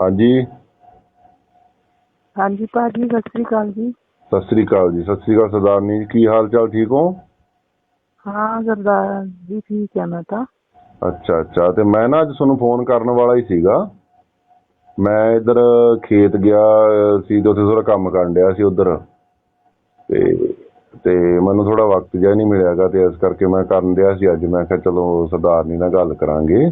ਹਾਂਜੀ। ਹਾਂਜੀ ਭਾਜੀ ਸਤਿ ਸ੍ਰੀ ਅਕਾਲ ਜੀ। ਸਤਿ ਸ੍ਰੀ ਅਕਾਲ ਜੀ ਸਤਿ ਸ੍ਰੀ ਅਕਾਲ ਸਰਦਾਰਨੀ ਜੀ। ਕੀ ਹਾਲ ਚਾਲ ਠੀਕ ਹੋ? ਹਾਂ ਸਰਦਾਰ ਜੀ ਠੀਕ ਹੈ ਮੈਂ ਤਾਂ। ਅੱਛਾ ਅੱਛਾ। ਤੇ ਮੈਂ ਨਾ ਅੱਜ ਤੁਹਾਨੂੰ ਫੋਨ ਕਰਨ ਵਾਲਾ ਹੀ ਸੀਗਾ। ਮੈਂ ਇੱਧਰ ਖੇਤ ਗਿਆ ਸੀ ਤੇ ਉੱਥੇ ਥੋੜਾ ਕੰਮ ਕਰਨ ਡਿਆ ਸੀ ਉੱਧਰ। ਤੇ ਤੇ ਮੈਨੂੰ ਥੋੜਾ ਵਕਤ ਜਿਹਾ ਨਹੀਂ ਮਿਲਿਆਗਾ ਤੇ ਇਸ ਕਰਕੇ ਮੈਂ ਕਰਨ ਡਿਆ ਸੀ ਅੱਜ। ਮੈਂ ਕਿਹਾ ਚਲੋ ਸਰਦਾਰਨੀ ਨਾਲ ਗੱਲ ਕਰਾਂਗੇ।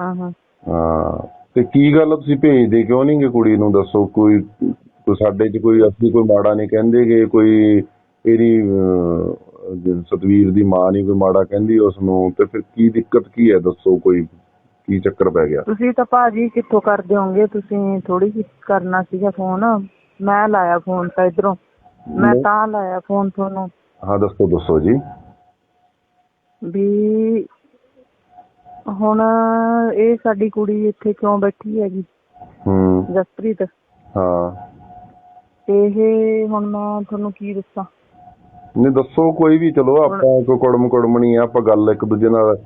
ਹਾਂ ਹਾਂ। ਹਾਂ। ਤੇ ਕੀ ਗੱਲ ਤੁਸੀਂ ਭੇਜਦੇ ਕਿਉਂ ਨਹੀਂਗੇ ਕੁੜੀ ਨੂੰ? ਦੱਸੋ ਕੋਈ ਕੋਈ ਸਾਡੇ 'ਚ ਕੋਈ ਅਸੀਂ ਕੋਈ ਮਾੜਾ ਨਹੀਂ ਕਹਿੰਦੇਗੇ ਕੋਈ ਇਹਦੀ ਸਤਵੀਰ ਦੀ ਮਾਂ ਨਹੀਂ ਕੋਈ ਮਾੜਾ ਕਹਿੰਦੀ ਉਸ ਨੂੰ ਤੇ ਫਿਰ ਕੀ ਦਿੱਕਤ ਕੀ ਹੈ? ਦੱਸੋ ਕੋਈ ਕੀ ਚੱਕਰ ਪੈ ਗਿਆ? ਤੁਸੀਂ ਤਾਂ ਭਾਜੀ ਕਿੱਥੋਂ ਕਰਦੇ ਹੋਗੇ ਤੁਸੀਂ ਥੋੜੀ ਜਿਹੀ ਕਰਨਾ ਸੀਗਾ ਫੋਨ। ਮੈਂ ਲਾਇਆ ਫੋਨ ਤਾਂ ਇਧਰੋਂ। ਮੈਂ। ਤਾਂ ਲਾਇਆ ਫੋਨ ਤੁਹਾਨੂੰ। ਹਾਂ ਦੱਸੋ ਦੱਸੋ ਜੀ। ਵੀ ਹੁਣ ਇਹ ਸਾਡੀ ਕੁੜੀ ਇੱਥੇ ਕਿਉਂ ਬੈਠੀ ਹੈਗੀ? ਹੂੰ। ਜਸਪ੍ਰੀਤ। ਹਾਂ। ਇਹ ਹੁਣ ਮੈਂ ਤੁਹਾਨੂੰ ਕੀ ਦੱਸਾਂ? ਨਹੀਂ ਦੱਸੋ ਕੋਈ ਵੀ ਚਲੋ ਆਪਾਂ ਕੋਈ ਕੁੜਮ ਕੁੜਮਣੀ ਆ ਆਪਾਂ ਗੱਲ ਇੱਕ ਦੂਜੇ ਨਾਲ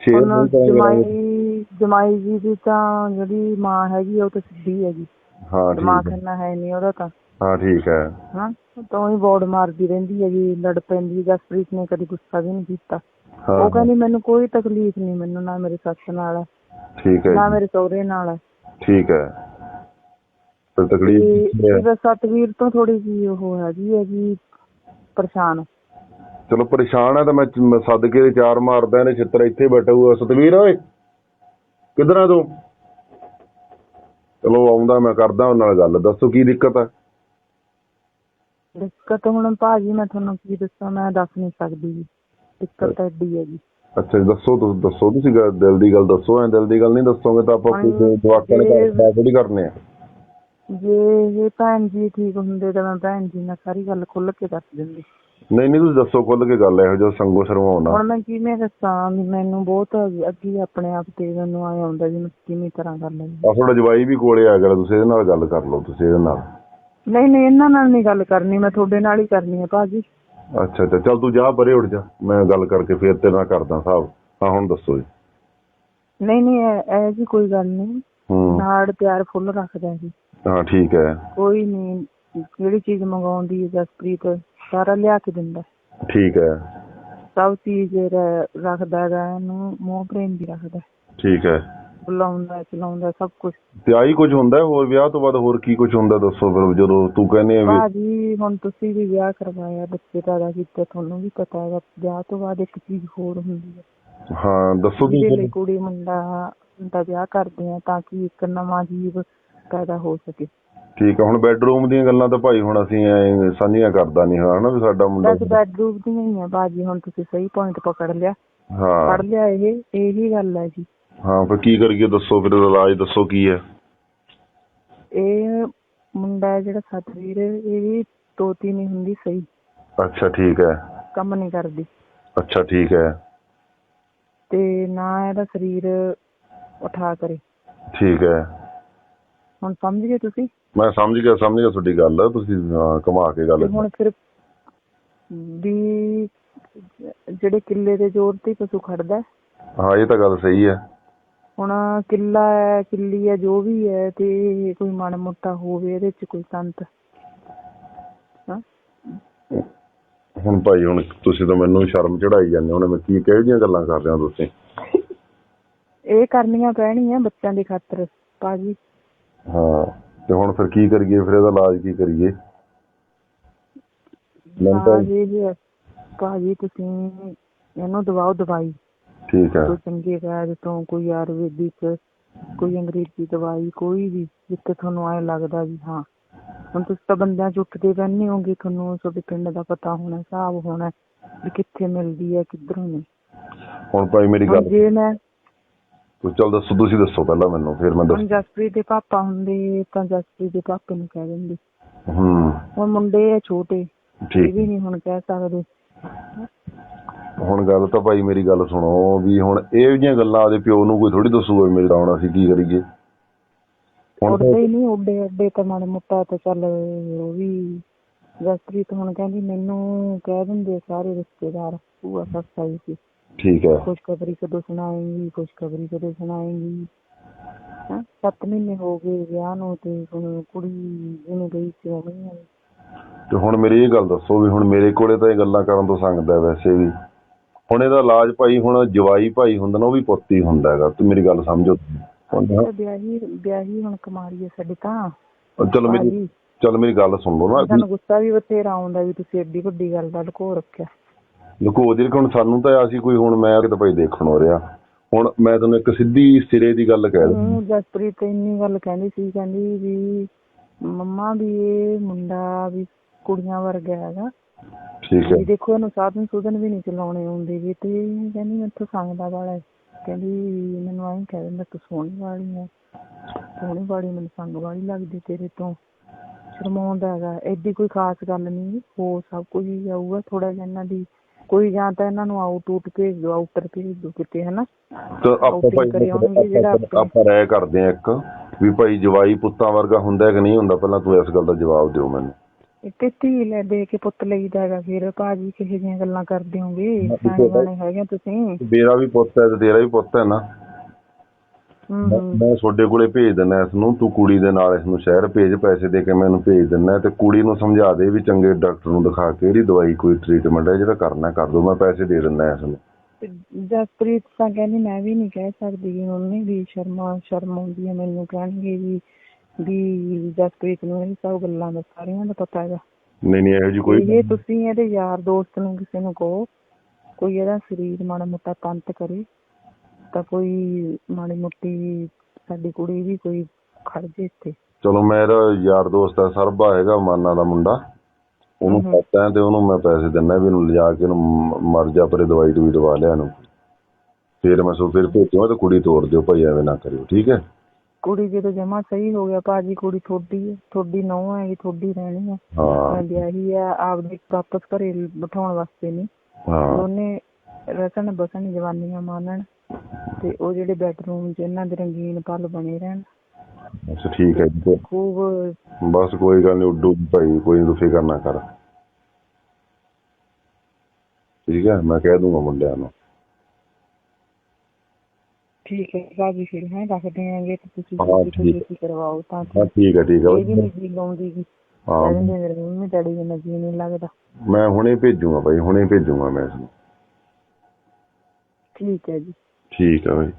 ਸ਼ੇਅਰ ਹੁਣ ਨਹੀਂ ਕਰਾਂਗੇ। ਜਮਾਈ ਜਮਾਈ ਜੀ ਦੀ ਤਾਂ ਜਿਹੜੀ ਮਾਂ ਹੈਗੀ ਉਹ ਤਾਂ ਸਿੱਧੀ ਹੈਗੀ। ਹਾਂ ਦਿਮਾਗ ਠੀਕ ਹੈ। ਇੰਨਾ ਹੈ ਨਹੀਂ ਉਹਦਾ ਤਾਂ। ਹਾਂ ਠੀਕ ਹੈ। ਹਾਂ ਤਾਂ ਹੀ ਬੋਰਡ ਮਾਰਦੀ ਰਹਿੰਦੀ ਹੈਗੀ ਲੜ ਪੈਂਦੀ ਜਸਪ੍ਰੀਤ ਨੇ ਕਦੀ ਗੁੱਸਾ ਵੀ ਨਹੀਂ ਕੀਤਾ। ਉਹ ਕਹਿੰਦੀ ਮੈਨੂੰ ਕੋਈ ਤਕਲੀਫ ਨਹੀਂ ਮੈਨੂੰ ਨਾ ਮੇਰੇ ਸੱਸ ਨਾਲ ਹੈ ਠੀਕ ਹੈ ਨਾ ਜੀ, ਮੇਰੇ ਸਹੁਰੇ ਨਾਲ। ਹੈ। ਠੀਕ ਹੈ ਤੇ ਤਕਲੀਫ ਹੈ? ਇਹਦਾ ਸਤਵੀਰ ਤੋਂ ਥੋੜੀ ਜੀ ਉਹ ਹੈਗੀ ਹੈਗੀ ਪਰੇਸ਼ਾਨ। ਚਲੋ ਪਰੇਸ਼ਾਨ ਆ ਤਾਂ ਮੈਂ ਮੈਂ ਸੱਦ ਕੇ ਚਾਰ ਮਾਰਦਾ ਇਹਨੇ ਛਿੱਤਰ ਇੱਥੇ ਬੈਠਾ ਹੋਇਆ ਸਤਵੀਰ ਓਏ ਕਿੱਧਰ ਆ ਤੂੰ? ਚਲੋ ਆਉਂਦਾ ਮੈਂ ਕਰਦਾ ਉਹਨਾਂ ਨਾਲ ਗੱਲ ਦੱਸੋ ਕੀ ਦਿੱਕਤ ਹੈ? ਦਿੱਕਤ ਹੁਣ ਭਾਜੀ ਮੈਂ ਤੁਹਾਨੂੰ ਕੀ ਦੱਸਾਂ ਮੈਂ ਦੱਸ ਨਹੀਂ ਸਕਦੀ। ਜੀ ਦਿੱਕਤ ਐਡੀ ਅੱਛਾ ਜੀ, ਦੱਸੋ ਤੁਸੀਂ ਦੱਸੋ ਤੁਸੀਂ ਦਿਲ ਦੀ ਗੱਲ ਦੱਸੋ ਐ ਦਿਲ ਦੀ ਗੱਲ ਨਹੀਂ ਦੱਸੋਗੇ ਤਾਂ ਆਪਾਂ ਕੋਈ ਜਵਾਕਾਂ ਨੇ ਜੇ- ਘਰ ਥੋੜੀ ਕਰਨੇ ਆ। ਜੇ ਇਹ ਭੈਣ ਜੀ ਠੀਕ ਹੁੰਦੇ ਤਾਂ ਮੈਂ ਭੈਣ ਜੀ ਨਾਲ ਸਾਰੀ ਗੱਲ ਖੁੱਲ ਕੇ ਦੱਸ ਦਿੰਦੀ। ਨਹੀਂ ਨਹੀਂ ਤੁਸੀਂ ਦੱਸੋ ਖੁੱਲ ਕੇ ਗੱਲ ਇਹੋ ਜਿਹਾ ਸੰਗੋ ਸ਼ਰਮਾਉਣਾ। ਹੁਣ ਮੈਂ ਕਿਵੇਂ ਦੱਸਾਂ ਵੀ ਮੈਨੂੰ ਬਹੁਤ ਅੱਗੇ ਆਪਣੇ ਆਪ ਤੇ ਮੈਨੂੰ ਆਏ ਆਉਂਦਾ ਵੀ ਮੈਂ ਕਿਵੇਂ ਤਰ੍ਹਾਂ ਕਰ ਲੈਂਦੀ। ਆ ਤੁਹਾਡਾ ਜਵਾਈ ਵੀ ਕੋਲੇ ਆ ਗਿਆ ਤੁਸੀਂ ਇਹਦੇ ਨਾਲ ਗੱਲ ਕਰ ਲਓ ਤੁਸੀਂ ਇਹਦੇ ਨਾਲ। ਨਹੀਂ ਨਹੀਂ ਇਹਨਾਂ ਨਾਲ ਨਹੀਂ ਗੱਲ ਕਰਨੀ ਮੈਂ ਤੁਹਾਡੇ ਨਾਲ ਹੀ ਕਰਨੀ ਹੈ ਭਾਜੀ। ਅੱਛਾ ਅੱਛਾ। ਚੱਲ ਤੂੰ ਜਾ ਪਰੇ ਉੱਠ ਜਾ। ਮੈਂ ਗੱਲ ਕਰਕੇ ਫੇਰ ਤੇਰੇ ਨਾਲ ਕਰਦਾ ਸਾਹਿਬ ਹਾਂ ਹੁਣ ਦੱਸੋ ਜੀ। ਨਹੀਂ ਨਹੀਂ ਇਹ ਇਹ ਜੀ ਕੋਈ ਗੱਲ ਨਹੀਂ। ਹੂੰ। ਨਾੜ ਪਿਆਰ ਫੁੱਲ ਰੱਖਦਾ ਜੀ। ਹਾਂ ਠੀਕ ਹੈ। ਕੋਈ ਨਹੀਂ ਜਿਹੜੀ ਚੀਜ਼ ਮੰਗਾਉਂਦੀ ਹੈ ਜਸਪ੍ਰੀਤ ਸਾਰਾ ਲਿਆ ਕੇ ਦਿੰਦਾ। ਠੀਕ ਹੈ। ਸਭ ਚੀਜ਼ ਰੱਖਦਾ ਹੈਗਾ ਇਹਨੂੰ ਮੋਹ ਪ੍ਰੇਮ ਵੀ ਰੱਖਦਾ। ਠੀਕ ਹੈ। ਬੁਲਾਉਂਦਾ ਚਲਾਉਂਦਾ ਸਭ ਕੁਝ ਤੇ ਆਹੀ ਕੁਝ ਹੁੰਦਾ ਹੈ? ਹੋਰ ਵਿਆਹ ਤੋਂ ਬਾਅਦ ਹੋਰ ਕੀ ਕੁਝ ਹੁੰਦਾ? ਦੱਸੋ ਫਿਰ ਜਦੋਂ ਤੂੰ ਕਹਿੰਦੇ ਆ ਵੀ ਭਾਜੀ ਹੁਣ ਤੁਸੀਂ ਵੀ ਵਿਆਹ ਕਰਵਾਇਆ ਬੱਚੇ ਪੈਦਾ ਕੀਤੇ ਤੁਹਾਨੂੰ ਵੀ ਪਤਾ ਹੈਗਾ ਵਿਆਹ ਤੋਂ ਬਾਅਦ ਇੱਕ ਚੀਜ਼ ਹੋਰ ਹੁੰਦੀ ਹੈ। ਹਾਂ ਦੱਸੋ ਜਿਹਦੇ ਲਈ ਤੁਸੀਂ ਕੁੜੀ ਮੁੰਡਾ ਦਾ ਵਿਆਹ ਕਰਦੇ ਆ ਤਾਂ ਕਿ ਇੱਕ ਨਵਾਂ ਜੀਵ ਪੈਦਾ ਹੋ ਸਕੇ। ਠੀਕ ਹੈ ਹੁਣ ਬੈੱਡਰੂਮ ਦੀਆਂ ਗੱਲਾਂ ਤਾਂ ਭਾਈ ਹੁਣ ਅਸੀਂ ਐਂ ਸਾਂਝੀਆਂ ਕਰਦਾ ਨਹੀਂ ਹਾਂ ਹਨਾ ਵੀ ਸਾਡਾ ਮੁੰਡਾ ਬਸ ਬੈਡਰੂਮ ਦੀਆਂ ਹੀ ਆ ਭਾਜੀ ਹੁਣ ਤੁਸੀਂ ਸਹੀ ਪੁਆਇੰਟ ਪਕੜ ਲਿਆ। ਹਾਂ। ਪੜ ਲਿਆ ਇਹ ਇਹੀ ਗੱਲ ਹੈ ਜੀ। ਹਾਂ ਫਿਰ ਕੀ ਕਰੀਏ ਦੱਸੋ ਫਿਰ ਇਲਾਜ ਦੱਸੋ ਕੀ ਹੈ। ਇਹ ਮੁੰਡਾ ਜਿਹੜਾ ਸਤਵੀਰ ਇਹ ਵੀ ਤੋਤੀ ਨਹੀਂ ਹੁੰਦੀ ਸਹੀ। ਅੱਛਾ ਠੀਕ ਹੈ। ਕੰਮ ਨਹੀਂ ਕਰਦੀ। ਅੱਛਾ ਠੀਕ ਹੈ। ਤੇ ਨਾ ਇਹਦਾ ਸਰੀਰ ਉਠਾ ਕਰੇ। ਠੀਕ ਹੈ। ਹੁਣ ਸਮਝ ਗਏ ਤੁਸੀਂ? ਮੈਂ ਸਮਝ ਗਿਆ ਸਮਝ ਗਿਆ ਤੁਹਾਡੀ ਗੱਲ। ਤੁਸੀਂ ਘੁਮਾ ਕੇ ਤੇ ਗੱਲ ਹੁਣ ਫਿਰ ਵੀ ਜਿਹੜੇ ਕਿੱਲੇ ਦੇ ਜ਼ੋਰ ਤੇ ਹੀ ਪਸ਼ੂ ਖੜਦਾ। ਹੈ। ਹਾਂ ਇਹ ਤਾਂ ਗੱਲ ਸਹੀ ਹੈ। ਹੁਣ ਕਿੱਲਾ ਹੈ ਕਿੱਲੀ ਹੈ ਜੋ ਵੀ ਹੈ ਤੇ ਕੋਈ ਮਾੜਾ ਮੋਟਾ ਹੋਵੇ ਇਹਦੇ ਚ ਕੋਈ ਸੰਤ। ਹਾਂ? ਹੁਣ ਭਾਈ ਹੁਣ ਤੁਸੀਂ ਤਾਂ ਮੈਨੂੰ ਸ਼ਰਮ ਚੜਾਈ ਜਾਂਦੇ ਹੋ ਮੈਂ ਕੀ ਕਿਹੋ ਜਿਹੀਆਂ ਗੱਲਾਂ ਕਰ ਰਹੇ ਹੋ ਤੁਸੀਂ? ਇਹ ਕਰਨੀਆਂ ਪੈਣੀਆਂ ਬੱਚਿਆਂ ਦੀ ਖਾਤਰ ਭਾਜੀ। ਹਾਂ ਤੇ ਹੁਣ ਫਿਰ ਕੀ ਕਰੀਏ? ਫਿਰ ਇਹਦਾ ਇਲਾਜ ਕੀ ਕਰੀਏ? ਭਾਜੀ ਜੀ ਭਾਜੀ ਤੁਸੀਂ ਇਹਨੂੰ ਦਵਾਓ ਦਵਾਈ। ਠੀਕ ਹੈ। ਕੋਈ ਚੰਗੇ ਵੈਦ ਤੋਂ ਕੋਈ ਆਯੁਰਵੈਦਿਕ ਕੋਈ ਅੰਗਰੇਜ਼ੀ ਦਵਾਈ ਕੋਈ ਵੀ ਜਿੱਥੇ ਤੁਹਾਨੂੰ ਐ ਲੱਗਦਾ ਵੀ ਹਾਂ। ਹੁਣ ਤੁਸੀਂ ਤਾਂ ਬੰਦਿਆਂ ਚ ਉੱਠਦੇ ਬਹਿੰਦੇ ਹੋਗੇ ਤੁਹਾਨੂੰ ਤੁਹਾਡੇ ਪਿੰਡ ਦਾ ਪਤਾ ਹੋਣਾ ਹਿਸਾਬ ਹੋਣਾ ਵੀ ਕਿੱਥੇ ਮਿਲਦੀ ਹੈ ਕਿੱਧਰੋਂ ਨਹੀਂ। ਹੁਣ ਭਾਈ ਮੇਰੀ ਗੱਲ ਜੇ ਮੈਂ ਤੂੰ ਚੱਲ ਦੱਸੋ ਤੁਸੀਂ ਦੱਸੋ ਪਹਿਲਾਂ ਮੈਨੂੰ ਫਿਰ ਮੈਂ ਦੱਸ ਜਸਪ੍ਰੀਤ ਦੇ ਪਾਪਾ ਹੁੰਦੇ ਤਾਂ ਜਸਪ੍ਰੀਤ ਦੇ ਪਾਪੇ ਨੂੰ ਕਹਿ ਦਿੰਦੇ। ਹੂੰ। ਹੁਣ ਮੁੰਡੇ ਆ ਛੋਟੇ ਇਹ ਠੀਕ ਵੀ ਨਹੀਂ ਹੁਣ ਕਹਿ ਸਕਦੇ। ਹੁਣ ਗੱਲ ਤਾਂ ਭਾਈ ਮੇਰੀ ਗੱਲ ਸੁਣੋ ਵੀ ਹੁਣ ਇਹ ਜਿਹੀਆਂ ਗੱਲਾਂ ਆਦੇ ਪਿਓ ਨੂੰ ਕੋਈ ਥੋੜੀ ਦੱਸੂਗਾ ਮੇਰਾ ਹੁਣ ਅਸੀਂ ਕੀ ਕਰੀਏ। ਹੁਣ ਨਹੀਂ ਉੱਡੇ ਅੱਡੇ ਤਾਂ ਮਾੜਾ ਮੋਟਾ ਤਾਂ ਚੱਲ ਉਹ ਵੀ ਜਸਪ੍ਰੀਤ ਹੁਣ ਕਹਿੰਦੀ ਮੈਨੂੰ ਕਹਿ ਦਿੰਦੇ ਸਾਰੇ ਰਿਸ਼ਤੇਦਾਰ ਭੂਆ ਸੱਸ ਆਈ ਸੀ। ਠੀਕ ਹੈ। ਖੁਸ਼ਖਬਰੀ ਕਦੋਂ ਸੁਣਾਏਂਗੀ ਖੁਸ਼ਖਬਰੀ ਕਦੋਂ ਸੁਣਾਏਂਗੀ? ਸੱਤ ਮਹੀਨੇ ਹੋ ਗਏ ਵਿਆਹ ਨੂੰ ਤੇ ਕੁੜੀ ਇਹਨੂੰ ਗਈ ਸੀ ਉਹ ਨਹੀਂ ਤੇ ਹੁਣ ਮੇਰੀ ਇਹ ਗੱਲ ਦੱਸੋ ਵੀ ਹੁਣ ਮੇਰੇ ਕੋਲੇ ਤਾਂ ਇਹ ਗੱਲਾਂ ਕਰਨ ਤੋਂ ਸੰਗਦਾ ਵੈਸੇ ਵੀ। ਹੁਣ ਇਹਦਾ ਇਲਾਜ ਭਾਈ ਹੁਣ ਜਵਾਈ ਭਾਈ ਹੁੰਦਾ ਨਾ ਉਹ ਵੀ ਪੁੱਤ ਹੀ ਹੁੰਦਾ ਹੈਗਾ। ਤੂੰ ਮੇਰੀ ਗੱਲ ਸਮਝੋ। ਹੁਣ ਤਾਂ ਵਿਆਹੀ ਵਿਆਹੀ ਹੁਣ ਕੁਮਾਰੀ ਹੈ ਸਾਡੀ ਤਾਂ। ਚਲ ਮੇਰੀ ਭਾਜੀ। ਚਲ ਮੇਰੀ ਗੱਲ ਸੁਣ ਲਓ ਨਾ। ਸਾਨੂੰ ਗੁੱਸਾ ਵੀ ਬਥੇਰਾ ਆਉਂਦਾ ਵੀ ਤੁਸੀਂ ਏਡੀ ਵੱਡੀ ਗੱਲ ਦਾ ਲੁਕੋ ਰੱਖਿਆ। ਲੁਕੋ ਜਿਹੜੀ ਹੁਣ ਸਾਨੂੰ ਤਾਂ ਅਸੀਂ ਕੋਈ ਹੁਣ ਮੈਂ ਕਿਤੇ ਭਾਈ ਦੇਖਣ ਹੋ ਰਿਹਾ। ਹੁਣ ਮੈਂ ਤੁਹਾਨੂੰ ਇੱਕ ਸਿੱਧੀ ਸਿਰੇ ਦੀ ਗੱਲ ਕਹਿ ਦਿੰਦਾ। ਹੂੰ ਜਸਪ੍ਰੀਤ ਇੰਨੀ ਗੱਲ ਕਹਿੰਦੀ ਸੀ ਕਹਿੰਦੀ ਵੀ ਮੰਮਾ ਵੀ ਇਹ ਮੁੰਡਾ ਵੀ ਕੁੜੀਆਂ ਵਰਗਾ ਹੈਗਾ। ਠੀਕ ਹੈ। ਦੇਖੋ ਇਹਨੂੰ ਸਾਧਨ ਸੁਧਨ ਵੀ ਨਹੀਂ ਚਲਾਉਣੇ ਆਉਂਦੇ ਵੀ ਤੇ ਕਹਿੰਦੀ ਮੈਥੋਂ ਸੰਗਦਾ ਵਾਲਾ। ਕਹਿੰਦੀ ਮੈਨੂੰ ਐਂ ਕਹਿ ਦਿੰਦਾ ਤੂੰ ਸੋਹਣੀ ਵਾਲੀ ਹੈ। ਸੋਹਣੀ ਵਾਲੀ ਮੈਨੂੰ ਸੰਗ ਵਾਲੀ ਲੱਗਦੀ ਤੇਰੇ ਤੋਂ। ਸ਼ਰਮਾਉਂਦਾ ਹੈਗਾ। ਐਡੀ ਕੋਈ ਖਾਸ ਗੱਲ ਨਹੀਂ ਹੋ ਸਭ ਕੁਝ ਹੀ ਜਾਊਗਾ ਥੋੜਾ ਜਿਹਾ ਇਹਨਾਂ ਦੀ ਕੋਈ ਜਾਂ ਤਾਂ ਇਹਨਾਂ ਨੂੰ ਆਊਟ ਆਊਟ ਭੇਜ ਦਿਓ ਆਊਟਰ ਭੇਜ ਦਿਓ ਕਿਤੇ ਹਨਾ? ਤਾਂ ਆਪਾਂ ਭਾਈ ਆਪਾਂ- ਰਾਏ ਕਰਦੇ ਆ ਇੱਕ ਵੀ ਭਾਈ ਜਵਾਈ ਪੁੱਤਾਂ ਵਰਗਾ ਹੁੰਦਾ ਕਿ ਨਹੀਂ ਹੁੰਦਾ? ਪਹਿਲਾਂ ਤੂੰ ਇਸ ਗੱਲ ਦਾ ਜਵਾਬ ਦਿਓ ਮੈਨੂੰ। ਤੇ ਧੀ ਲੈ ਦੇ ਕੇ ਪੁੱਤ ਲਈਦਾ ਹੈਗਾ ਫਿਰ ਭਾਜੀ ਕਿਹੋ ਜਿਹੀਆਂ ਗੱਲਾਂ ਕਰਦੇ ਹੋਗੇ ਸਿਆਣੇ ਬਾਣੇ ਹੈਗੇ ਤੁਸੀਂ? ਮੇਰਾ ਵੀ ਪੁੱਤ ਹੈ ਤੇ ਤੇਰਾ ਵੀ ਪੁੱਤ ਹੈ ਨਾ। ਮੈਂ ਤੁਹਾਡੇ ਕੋਲੇ ਭੇਜ ਦਿੰਦਾ ਇਸ ਨੂੰ ਤੂੰ ਕੁੜੀ ਦੇ ਨਾਲ ਇਸ ਨੂੰ ਸ਼ਹਿਰ ਭੇਜ ਪੈਸੇ ਦੇ ਕੇ ਮੈਨੂੰ ਭੇਜ ਦਿੰਦਾ ਤੇ ਕੁੜੀ ਨੂੰ ਸਮਝਾ ਦੇ ਵੀ ਚੰਗੇ ਡਾਕਟਰ ਨੂੰ ਦਿਖਾ ਕੇ ਇਹਦੀ ਦਵਾਈ ਕੋਈ ਟ੍ਰੀਟਮੈਂਟ ਹੈ ਜਿਹੜਾ ਕਰਨਾ ਕਰ ਦੋ ਮੈਂ ਪੈਸੇ ਦੇ ਦਿੰਦਾ ਇਸ ਨੂੰ। ਜਸਪ੍ਰੀਤ ਤਾਂ ਕਹਿੰਦੀ ਮੈਂ ਵੀ ਨਹੀਂ ਕਹਿ ਸਕਦੀ ਮੰਮੀ ਵੀ ਸ਼ਰਮਾ ਸ਼ਰਮ ਆਉਂਦੀ ਹੈ ਮੈਨੂੰ ਕਹਿਣਗੇ ਵੀ ਵੀ ਜਸਪ੍ਰੀਤ ਨੂੰ ਇਹ ਸਭ ਗੱਲਾਂ ਦਾ ਸਾਰਿਆਂ ਦਾ ਪਤਾ ਹੈਗਾ। ਨਹੀਂ ਨਹੀਂ ਇਹੋ ਜੀ ਕੋਈ ਇਹ ਤੁਸੀਂ ਇਹਦੇ ਯਾਰ ਦੋਸਤ ਨੂੰ ਕਿਸੇ ਨੂੰ ਕਹੋ ਕੋਈ ਇਹਦਾ ਸਰੀਰ ਮਾੜਾ ਮੋਟਾ ਤੰਤ ਕਰੇ ਤਾਂ ਕੋਈ ਮਾੜੀ ਮੋਟੀ ਸਾਡੀ ਕੁੜੀ ਵੀ ਕੋਈ ਖੜ ਜੇ ਇੱਥੇ। ਚਲੋ ਮੇਰਾ ਯਾਰ ਦੋਸਤ ਹੈ ਸਰਬਾ ਹੈਗਾ ਮਾਨਾ ਦਾ ਮੁੰਡਾ। ਉਹਨੂੰ। ਪਤਾ ਹੈ ਤੇ ਉਹਨੂੰ ਮੈਂ ਪੈਸੇ ਦਿੰਦਾ ਵੀ ਇਹਨੂੰ ਲਿਜਾ ਕੇ ਇਹਨੂੰ ਮਰ ਜਾ ਪਰੇ ਦਵਾਈ ਦੂਈ ਦਵਾ ਲਿਆ ਇਹਨੂੰ। ਫਿਰ ਮੈਂ ਸੋ ਫਿਰ ਭੇਜੂਗਾ ਤੇ ਕੁੜੀ ਤੋੜ ਦਿਓ ਭਾਈ ਐਵੇਂ ਨਾ ਕਰਿਓ ਠੀਕ ਹੈ? ਕੁੜੀ ਜਦੋਂ ਜਮਾ ਸਹੀ ਹੋ ਗਿਆ ਭਾਜੀ ਕੁੜੀ ਥੋੜੀ ਹੈ ਥੋੜੀ ਨੌ ਹੈ ਥੋੜੀ ਰਹਿਣੀ ਹੈ ਹਾਂ। ਮੈਂ ਵਿਆਹੀ ਆ ਆਪਦੇ ਵਾਪਸ ਘਰੇ ਬਿਠਾਉਣ ਵਾਸਤੇ ਨਹੀਂ ਹਾਂ। ਦੋਨੇ ਰਸਣ ਬਸਣ ਜਵਾਨੀਆਂ ਮਾਨਣ ਤੇ ਉਹ ਜਿਹੜੇ ਬੈਡਰੂਮ 'ਚ ਇਹਨਾਂ ਦੇ ਰੰਗੀਨ ਪਲ ਬਣੇ ਰਹਿਣ। ਅੱਛਾ ਠੀਕ ਹੈ ਜੀ। ਤੇ ਖੂਬ ਬਸ ਕੋਈ ਗੱਲ ਨਹੀਂ ਉੱਡੂ ਭਾਈ ਕੋਈ ਨਹੀਂ ਫਿਕਰ ਨਾ ਕਰ। ਠੀਕ ਹੈ ਮੈਂ ਕਹਿ ਦੂੰਗਾ ਮੁੰਡਿਆਂ ਨੂੰ। ਠੀਕ ਹੈ ਭਾਜੀ ਫਿਰ ਹੈ ਰੱਖਦੇ ਆਂਗੇ ਤੇ ਤੁਸੀਂ ਹਾਂ, ਠੀਕ। ਕਰਵਾਓ ਤਾਂ ਹਾਂ ਠੀਕ ਹੈ ਠੀਕ ਹੈ। ਇਹ ਵੀ ਜੀ ਲਾਉਂਦੀ ਗੀ ਹਾਂ। ਕਹਿੰਦੇ ਮੇਰੇ ਮੰਮੀ ਡੈਡੀ ਦੇ ਨਾਲ ਜੀ ਨਹੀਂ ਲੱਗਦਾ। ਮੈਂ ਹੁਣੇ ਭੇਜੂਗਾ ਭਾਈ ਹੁਣੇ ਭੇਜੂਗਾ ਮੈਂ ਇਸ ਨੂੰ। ਠੀਕ ਹੈ ਜੀ। ਠੀਕ ਹੈ ਭਾਈ